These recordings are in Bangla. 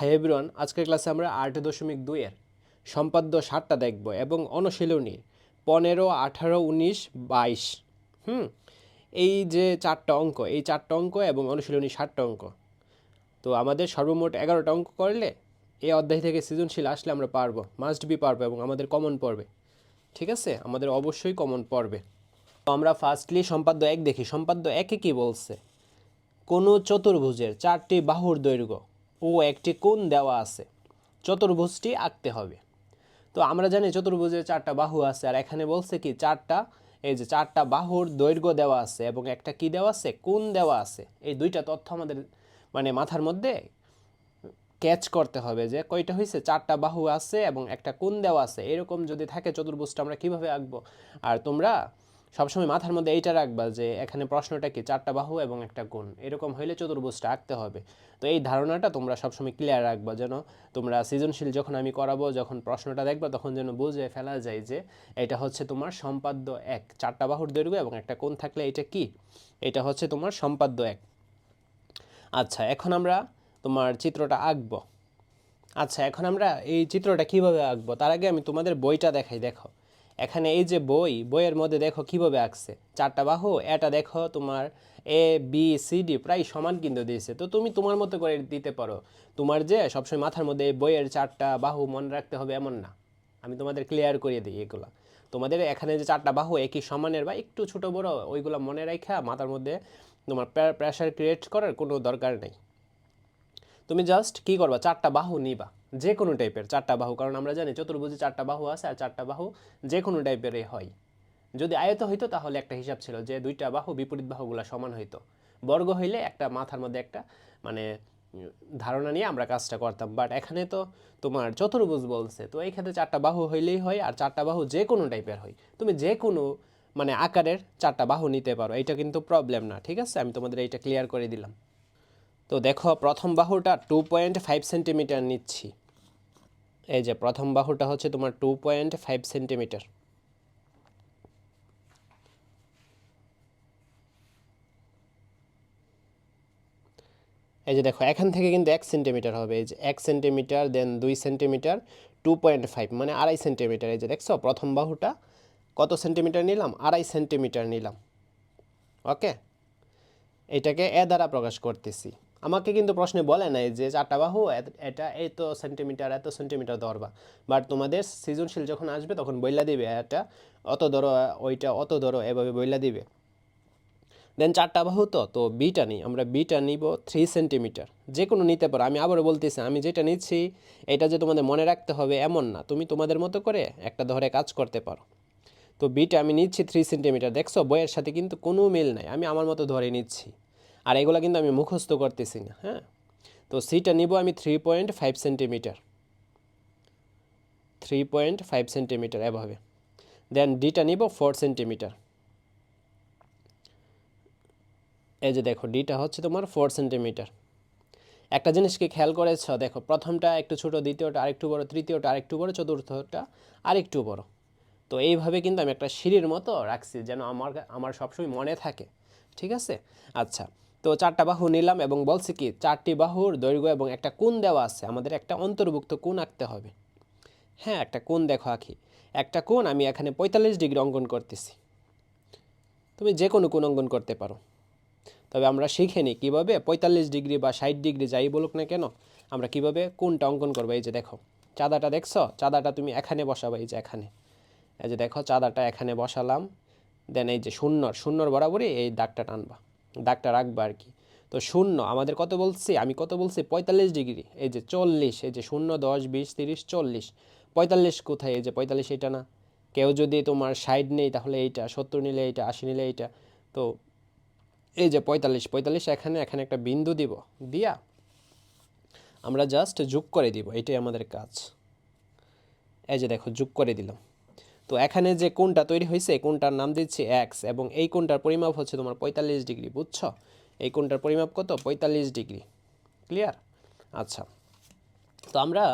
হাই এভরিওয়ান, আজকের ক্লাসে আমরা আট দশমিক দুইয়ের সম্পাদ্য সাতটা দেখব এবং অনুশীলনী পনেরো, আঠারো, উনিশ, বাইশ। হুম, এই যে চারটা অঙ্ক, এই চারটা অঙ্ক এবং অনুশীলনী ষাটটা অঙ্ক। তো আমাদের সর্বমোট এগারোটা অঙ্ক করলে এই অধ্যায় থেকে সৃজনশীল আসলে আমরা পারব মাস্ট বি পারব এবং আমাদের কমন পড়বে। ঠিক আছে? আমাদের অবশ্যই কমন পড়বে। তো আমরা ফার্স্টলি সম্পাদ্য এক দেখি। সম্পাদ্য একে কি বলছে? কোনো চতুর্ভুজের চারটি বাহুর দৈর্ঘ্য। ও একটি কোণ দেওয়া আছে। চতুর্ভুজটি আঁকতে হবে। তো আমরা জানি চতুর্ভুজের চারটা বাহু আছে আর এখানে বলছে কি, চারটা, এই যে চারটা বাহুর দৈর্ঘ্য দেওয়া আছে এবং একটা কি দেওয়া আছে? কোণ দেওয়া আছে। এই দুইটা তথ্য আমাদের মানে মাথার মধ্যে ক্যাচ করতে হবে যে কয়টা হয়েছে চারটা বাহু আছে এবং একটা কোণ দেওয়া আছে। এরকম যদি থাকে চতুর্ভুজটা আমরা কীভাবে আঁকবো? আর তোমরা সবসময় মাথার মধ্যে এইটা রাখবা যে এখানে প্রশ্নটা কি? চারটা বাহু এবং একটা কোণ। এরকম হইলে চতুর্ভুজটা আঁকতে হবে। তো এই ধারণাটা তোমরা সবসময় ক্লিয়ার রাখবা যেন তোমরা সৃজনশীল যখন আমি করাবো, যখন প্রশ্নটা দেখবা, তখন যেন বুঝে ফেলা যায় যে এটা হচ্ছে তোমার সম্পাদ্য এক। চারটা বাহুর দৈর্ঘ্য এবং একটা কোণ থাকলে এটা কি? এটা হচ্ছে তোমার সম্পাদ্য এক। আচ্ছা এখন আমরা তোমার চিত্রটা আঁকবো। আচ্ছা এখন আমরা এই চিত্রটা কীভাবে আঁকবো? তার আগে আমি তোমাদের বইটা দেখাই, দেখো। এখানে এই যে বই, বইয়ের মধ্যে দেখো কীভাবে আঁকছে। চারটা বাহু, এটা দেখো তোমার এ বি সি ডি প্রায় সমান কিন্তু দিয়েছে। তো তুমি তোমার মতো করে দিতে পারো। তোমার যে সবসময় মাথার মধ্যে বইয়ের চারটা বাহু মনে রাখতে হবে এমন না। আমি তোমাদের ক্লিয়ার করিয়ে দিই এগুলো। তোমাদের এখানে যে চারটা বাহু একই সমানের বা একটু ছোট বড়, ওইগুলো মনে রাখা মাথার মধ্যে তোমার প্রেশার ক্রিয়েট করার কোনো দরকার নেই। তুমি জাস্ট কি করবা? চারটা বাহু নিবা যে কোনো টাইপের চারটা বাহু। কারণ আমরা জানি চতুর্ভুজে চারটা বাহু আছে আর চারটা বাহু যে কোনো টাইপেরই হয়। যদি আয়ত হইতো তাহলে একটা হিসাব ছিল যে দুইটা বাহু বিপরীত বাহুগুলো সমান হইতো। বর্গ হইলে একটা মাথার মধ্যে একটা মানে ধারণা নিয়ে আমরা কাজটা করতাম। বাট এখানে তো তোমার চতুর্ভুজ বলছে, তো এই ক্ষেত্রে চারটা বাহু হইলেই হয় আর চারটা বাহু যে কোনো টাইপের হয়। তুমি যে কোনো মানে আকারের চারটা বাহু নিতে পারো। এটা কিন্তু প্রবলেম না, ঠিক আছে? আমি তোমাদের এইটা ক্লিয়ার করে দিলাম। তো দেখো, প্রথম বাহুটা টু পয়েন্ট ফাইভ সেন্টিমিটার নিচ্ছি। এই যে প্রথম বাহুটা হচ্ছে তোমার টু পয়েন্ট ফাইভ সেন্টিমিটার এই যে দেখো, এখান থেকে কিন্তু এক সেন্টিমিটার হবে। এই যে এক সেন্টিমিটার দেন দুই সেন্টিমিটার টু পয়েন্ট ফাইভ মানে আড়াই সেন্টিমিটার এই যে দেখছ, প্রথম বাহুটা কত সেন্টিমিটার নিলাম? আড়াই সেন্টিমিটার নিলাম। ওকে এটাকে এ দ্বারা প্রকাশ করতেছি। আমাকে কিন্তু প্রশ্নে বলে নাই যে চারটা বাহু এটা এত সেন্টিমিটার এত সেন্টিমিটার ধরবা। বাট তোমাদের সৃজনশীল যখন আসবে, তখন বইলা দিবে এটা অত ধরো, ওইটা অত ধরো, এভাবে বইলা দিবে। দেন চারটা বাহু তো তো বিটা নিই, আমরা বিটা নিব থ্রি সেন্টিমিটার যে কোনো নিতে পারো, আমি আবারও বলতেছি, আমি যেটা নিচ্ছি, এটা যে তোমাদের মনে রাখতে হবে এমন না, তুমি তোমাদের মতো করে একটা ধরে কাজ করতে পারো। তো বিটা আমি নিচ্ছি থ্রি সেন্টিমিটার দেখছ, বইয়ের সাথে কিন্তু কোনো মিল নাই, আমি আমার মতো ধরে নিচ্ছি। আর এগুলো কিন্তু আমি মুখস্থ করতেছি না হ্যাঁ? তো সিটা নিব আমি three point five centimetre three point five centimetre এভাবে। দেন ডিটা নিব ফোর সেন্টিমিটার এই যে দেখো ডিটা হচ্ছে তোমার ফোর সেন্টিমিটার একটা জিনিসকে খেয়াল করেছ? দেখো, প্রথমটা একটু ছোট, দ্বিতীয়টা আরেকটু বড়, তৃতীয়টা আরেকটু বড়, চতুর্থটা আরেকটু বড়। তো এইভাবে কিন্তু আমি একটা সিঁড়ির মতো রাখছি যেন আমার আমার সবসময় মনে থাকে। ঠিক আছে? আচ্ছা তো চারটা বাহু নিলাম এবং বলছি কি, চারটি বাহুর দৈর্ঘ্য এবং একটা কোণ দেওয়া আছে, আমাদের একটা অন্তর্ভুক্ত কোণ আঁকতে হবে। হ্যাঁ একটা কোণ দেখো আঁকি। একটা কোণ আমি এখানে পঁয়তাল্লিশ ডিগ্রি অঙ্কন করতেছি। তুমি যে কোনো কোণ অঙ্কন করতে পারো। তবে আমরা শিখে নিই কীভাবে পঁয়তাল্লিশ ডিগ্রি বা ষাট ডিগ্রি যাই বলুক না কেন, আমরা কীভাবে কোনটা অঙ্কন করব। এই যে দেখো, চাঁদাটা দেখছ? চাঁদাটা তুমি এখানে বসাবো, এই যে এখানে। এই যে দেখো, চাঁদাটা এখানে বসালাম। দেন এই যে শূন্যর শূন্যর বরাবরই এই দাগটা টানবা। দাগটা রাখবা আর কি। তো শূন্য, আমাদের কত বলছি? আমি কত বলছি? পঁয়তাল্লিশ ডিগ্রি। এই যে চল্লিশ, এই যে শূন্য, দশ, বিশ, তিরিশ, চল্লিশ। পঁয়তাল্লিশ কোথায়? এই যে পঁয়তাল্লিশ এটা না? কেউ যদি তোমার ষাট নেই তাহলে এইটা, সত্তর নিলে এইটা, আশি নিলে এইটা। তো এই যে পঁয়তাল্লিশ পঁয়তাল্লিশ এখানে এখানে একটা বিন্দু দিব। দিয়া আমরা জাস্ট যোগ করে দিব। এটাই আমাদের কাজ। এই যে দেখো, যোগ করে দিলাম। তো এখানে যে কোনটা তৈরি হয়েছে কোনটার নাম দিচ্ছি এক্স এবং এই কোনটার পরিমাপ হচ্ছে তোমার পঁয়তাল্লিশ ডিগ্রি, বুঝছ? এই কোনটার পরিমাপ কত? পঁয়তাল্লিশ ডিগ্রি। ক্লিয়ার আচ্ছা। তো আমরা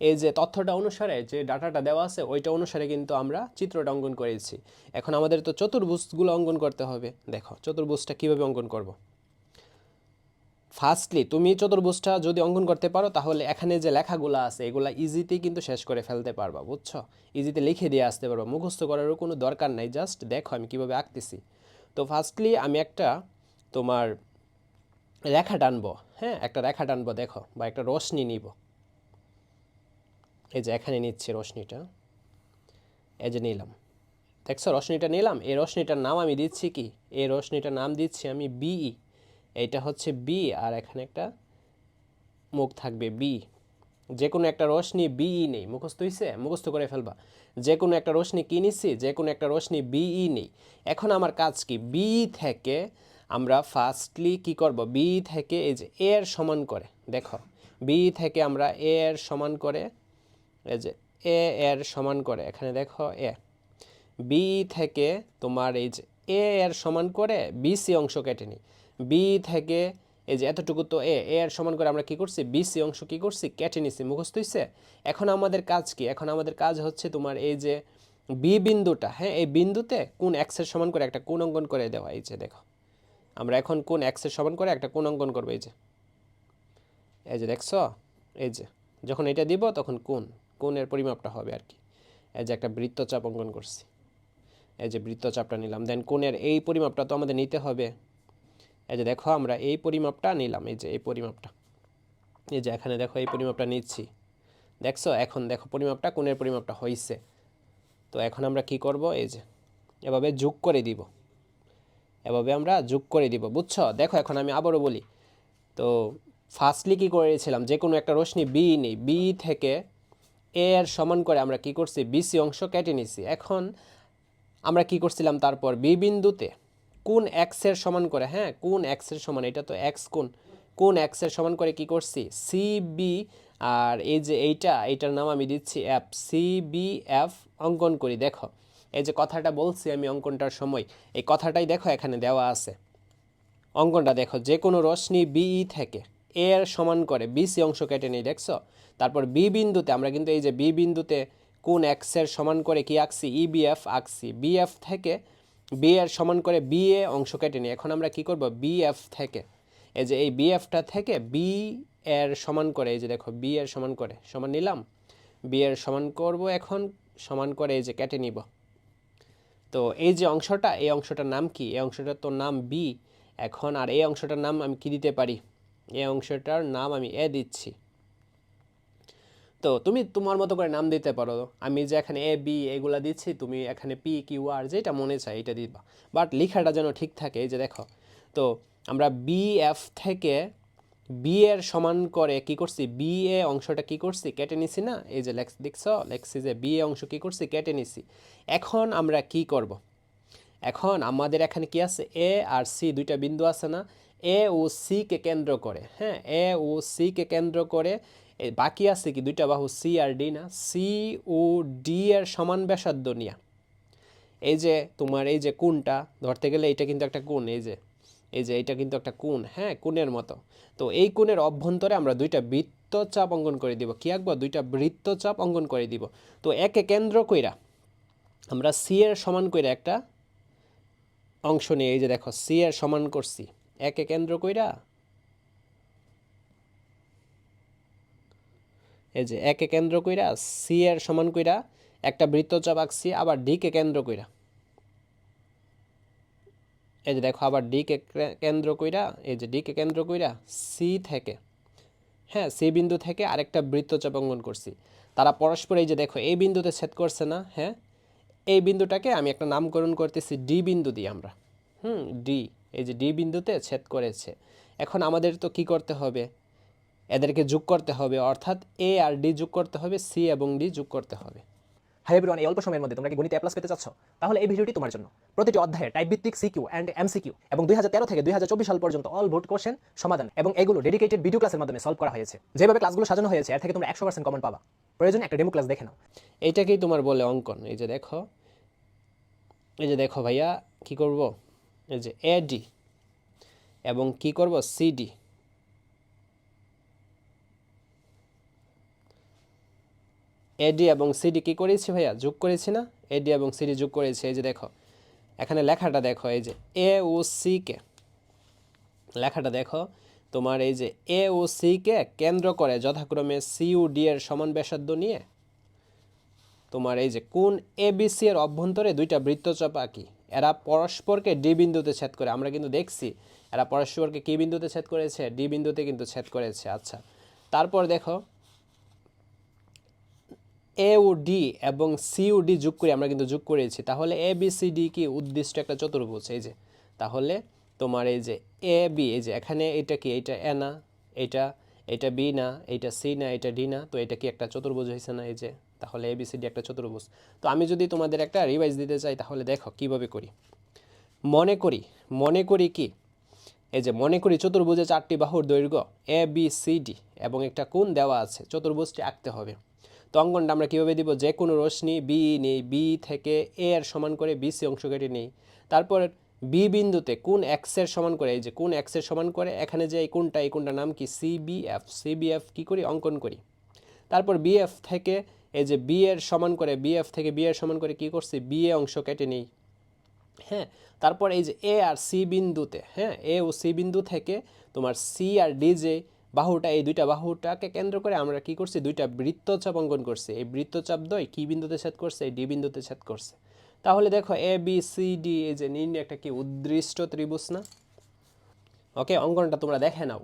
এই যে তথ্যটা অনুসারে যে ডাটাটা দেওয়া আছে, ওইটা অনুসারে কিন্তু আমরা চিত্রটা অঙ্কন করেছি। এখন আমাদের তো চতুর্ভুজগুলো অঙ্কন করতে হবে। দেখো, চতুর্ভুজটা কীভাবে অঙ্কন করব? ফার্স্টলি তুমি চতুর্ভুজটা যদি অঙ্কন করতে পারো, তাহলে এখানে যে লেখাগুলো আছে, এগুলা ইজিতেই কিন্তু শেষ করে ফেলতে পারবা, বুঝছ? ইজিতে লিখে দিয়ে আসতে পারবা। মুখস্থ করারও কোনো দরকার নাই জাস্ট দেখো আমি কীভাবে আঁকতেছি। তো ফার্স্টলি আমি একটা তোমার রেখা টানবো হ্যাঁ? একটা রেখা টানবো, দেখো, বা একটা রশ্মি নিব। এই যে এখানে নিচ্ছি রশ্মিটা। এই যে নিলাম। দেখছ, রশ্মিটা নিলাম। এই রশ্মিটার নাম আমি দিচ্ছি কি? এই রশ্মিটার নাম দিচ্ছি আমি বিই এইটা হচ্ছে বি আর এখানে একটা মুখ থাকবে বি যে কোনো একটা রশ্মি বিই নেই। মুখস্থ হইছে? মুখস্থ করে ফেলবা। যে কোনো একটা রশ্মি কি যে কোনো একটা রশ্মি বিই নেই। এখন আমার কাজ কি? বি থেকে আমরা ফার্স্টলি কি করব? বি থেকে এই যে এর সমান করে, দেখো। বি থেকে আমরা এর সমান করে, এই যে এ এর সমান করে, এখানে দেখো এ বি থেকে তোমার এই যে এ এর সমান করে বিসি অংশ কেটে নিই। বি থেকে, এই যে এতটুকু তো এ এ এর সমান করে আমরা কি করছি? বিসি অংশ কি করছি? কেটে নিছি, মুখস্থ হইছে? এখন আমাদের কাজ কি? এখন আমাদের কাজ হচ্ছে তোমার এই যে বি বিন্দুটা হ্যাঁ? এই বিন্দুতে কোন এক্সের সমান করে একটা কোণ অঙ্কন করে দেওয়া, এই যে দেখো। আমরা এখন কোন এক্সের সমান করে একটা কোণ অঙ্কন করব, এই যে। এই যে দেখছ? এই যে, যখন এটা দিব তখন কোন কোণের পরিমাপটা হবে আর কি। এই যে একটা বৃত্তচাপ অঙ্কন করছি। এই যে বৃত্তচাপটা নিলাম, দেন কোণের এই পরিমাপটা তো আমাদের নিতে হবে। এই যে দেখো আমরা এই পরিমাপটা নিলাম, এই যে এই পরিমাপটা। এই যে এখানে দেখো এই পরিমাপটা নিচ্ছি। দেখছ? এখন দেখো পরিমাপটা, কোণের পরিমাপটা হয়েছে তো এখন আমরা কি করব? এই যে এভাবে যোগ করে দিব। এভাবে আমরা যোগ করে দিব, বুঝছ? দেখো এখন আমি আবারও বলি, তো ফার্স্টলি কী করেছিলাম? যে কোনো একটা রশ্মি বি নেই বি থেকে এ এর সমান করে আমরা কি করছি? বিসি অংশ কেটে নিছি। এখন আমরা কি করছিলাম? তারপর বি বিন্দুতে কোন এক্সের সমান করে হ্যাঁ কোন এক্সের সমান, এটা তো এক্স কোন কোন এক্সের সমান করে কি করছি? সি বি আর এই যে এইটা, এইটার নাম আমি দিচ্ছি এফ সি বি এফ অঙ্কন করি, দেখো। এই যে কথাটা বলছি আমি অঙ্কনটার সময়, এই কথাটাই দেখো এখানে দেওয়া আছে। অঙ্কনটা দেখো, যে কোনো রশ্মি বিই থেকে এ এর সমান করে বিসি অংশ কেটে নেই, দেখছ? তারপর বি বিন্দুতে, আমরা কিন্তু এই যে বি বিন্দুতে কোন এক্সের সমান করে কি আঁকছি? ইবিএফ আঁকছি। বিএফ থেকে বি এর সমান করে বি এ অংশ কেটে নিই। এখন আমরা কি করব? বি এফ থেকে। এই যে এই বিএফটা থেকে বি এর সমান করে, এই যে দেখো বি এর সমান করে, সমান নিলাম। বি এর সমান করব এখন, সমান করে এই যে কেটে নিব। তো এই যে অংশটা, এই অংশটার নাম কি? এই অংশটার তো নাম বি এখন আর এই অংশটার নাম আমি কি দিতে পারি? এই অংশটার নাম আমি এ দিচ্ছি। তো তুমি তোমার মতো করে নাম দিতে পারো। আমি যে এখানে এ বি এগুলা দিচ্ছি, তুমি এখানে পি কিউ আর যেটা মনে চাই এটা দিবা। বাট লেখাটা যেন ঠিক থাকে, এই যে দেখো। তো আমরা বি এফ থেকে বি এর সমান করে কি করছি? বি এ অংশটা কি করছি? কেটে নিছি না? এই যে লেখ দেখছ? লেখছি যে বি এ অংশ কি করছি? কেটে নিছি। এখন আমরা কি করব? এখন আমাদের এখানে কি আছে? এ আর সি দুইটা বিন্দু আছে না? এ ও সি কে কেন্দ্র করে হ্যাঁ? এ ও সি কে কেন্দ্র করে বাকি আছে কি দুইটা বাহু সি আর ডি না? সি ও ডি এর সমান ব্যাসার্ধ নিয়া। এই যে তোমার এই যে কোণটা, ধরতে গেলে এটা কিন্তু একটা কোণ, এই যে এই যে এটা কিন্তু একটা কোণ হ্যাঁ কোণের মতো। তো এই কোণের অভ্যন্তরে আমরা দুইটা বৃত্তচাপ অঙ্কন করে দিব। কি আঁকবো? দুইটা বৃত্তচাপ অঙ্কন করে দিব। তো একে কেন্দ্র কইরা আমরা সি এর সমান কইরা একটা অংশ নিয়ে, এই যে দেখো সি এর সমান করছি। একে কেন্দ্র কইরা এই যে একে কেন্দ্র কইরা সি এর সমান কইরা একটা বৃত্তচাপ আঁকছি, আবার ডি কে কেন্দ্র কইরা। এই যে দেখো, আবার ডি কে কে- কেন্দ্র কইরা, এই যে ডি কে কেন্দ্র কইরা সি থেকে হ্যাঁ সি বিন্দু থেকে আরেকটা বৃত্তচাপ অঙ্কন করছি। তারা পরস্পর এই যে দেখো, এই বিন্দুতে ছেদ করছে না হ্যাঁ? এই বিন্দুটাকে আমি একটা নামকরণ করতেছি ডি বিন্দু দিয়ে আমরা। হুম, ডি, এই যে ডি বিন্দুতে ছেদ করেছে। এখন আমাদের তো কি করতে হবে? এদেরকে যোগ করতে হবে অর্থাৎ এ আর ডি যোগ করতে হবে সি এবং ডি যোগ করতে হবে। হাই এভরিওয়ান এই অল্প সময়ের মধ্যে তোমরা কি গণিতে প্লাস পেতে চাচ্ছ? তাহলে এই ভিডিওটি তোমার জন্য। প্রতিটি অধ্যায়ে টাইপ ভিত্তিক সিকিউ অ্যান্ড এম এমসিকিউ এবং দুই হাজার তেরো থেকে দুই হাজার চব্বিশ সাল পর্যন্ত অল ভোট কোশ্চেন সমাধান এবং এগুলো ডেডিকেটেড ভিডিও ক্লাসের মাধ্যমে সলভ করা হয়েছে। যেভাবে ক্লাসগুলো সাজানো হয়েছে এর থেকে তোমরা একশো পার্সেন্ট কমন পাবা। প্রয়োজন একটা ডেমো ক্লাস দেখে নাও। এইটাকেই তোমার বলে অঙ্কন। এই যে দেখো এই যে দেখো ভাইয়া কি করব? এই যে এ ডি এবং কি করব? সিডি এডি এবং সিডি কি করেছি ভাইয়া? যোগ করেছি না? এডি এবং সিডি যোগ করেছি, এই যে দেখো। এখানে লেখাটা দেখো, এই যে এ ও সি কে। লেখাটা দেখো, তোমার এই যে এ ও সি কে কেন্দ্র করে যথাক্রমে সি ও ডি এর সমান ব্যাসার্ধ নিয়ে, তোমার এই যে কোন এ বি সি এর অভ্যন্তরে দুইটা বৃত্তচাপ আঁকি। এরা পরস্পরকে ডি বিন্দুতে ছেদ করে, আমরা কিন্তু দেখছি, এরা পরস্পরকে কি বিন্দুতে ছেদ করেছে? ডি বিন্দুতে কিন্তু ছেদ করেছে আচ্ছা। তারপর দেখো এ ও ডি এবং সি ও ডি যোগ করে আমরা কিন্তু যোগ করেছি। তাহলে এ বি সি ডি কি উদ্দিষ্ট একটা চতুর্ভুজ? এই যে, তাহলে তোমার এই যে এ বি এই যে এখানে এটা কি? এটা এ না, এটা এটা বি না, এটা সি না, এটা ডি না, তো এটা কি একটা চতুর্ভুজ হয়েছে না? এই যে, তাহলে এ বি সি ডি একটা চতুর্ভুজ। তো আমি যদি তোমাদের একটা রিভাইজ দিতে চাই, তাহলে দেখো কীভাবে করি। মনে করি মনে করি কি? এই যে মনে করি চতুর্ভুজে চারটি বাহুর দৈর্ঘ্য এ বি সি ডি এবং একটা কোণ দেওয়া আছে। চতুর্ভুজটি আঁকতে হবে। তো অঙ্কনটা আমরা কীভাবে দিব? যে কোনো রশ্মি বি নেই বি থেকে এ এর সমান করে বি সি অংশ কেটে নেই। তারপর বি বিন্দুতে কোন এক্সের সমান করে? এই যে কোন এক্সের সমান করে? এখানে যে এই কোনটা, এই কোনটার নাম কি? সিবিএফ সিবিএফ কী করি? অঙ্কন করি। তারপর বিএফ থেকে এই যে বি এর সমান করে বিএফ থেকে বি এর সমান করে কি করছি? বি এ অংশ কেটে নেই। হ্যাঁ তারপর এই যে এ আর সি বিন্দুতে হ্যাঁ এ ও সি বিন্দু থেকে তোমার সি আর ডি যে বাহুটা, এই দুইটা বাহুটাকে কেন্দ্র করে আমরা কি করছি? দুইটা বৃত্তচাপ অঙ্কন করছি। এই বৃত্তচাপ দয় কি বিন্দুতে ছেদ করছে? এই ডি বিন্দুতে ছেদ করছে। তাহলে দেখো এ বি সি ডি এই যে নির্ণয় একটা কি? উদ্দৃষ্ট ত্রিভুজ না? ওকে অঙ্কনটা তোমরা দেখে নাও।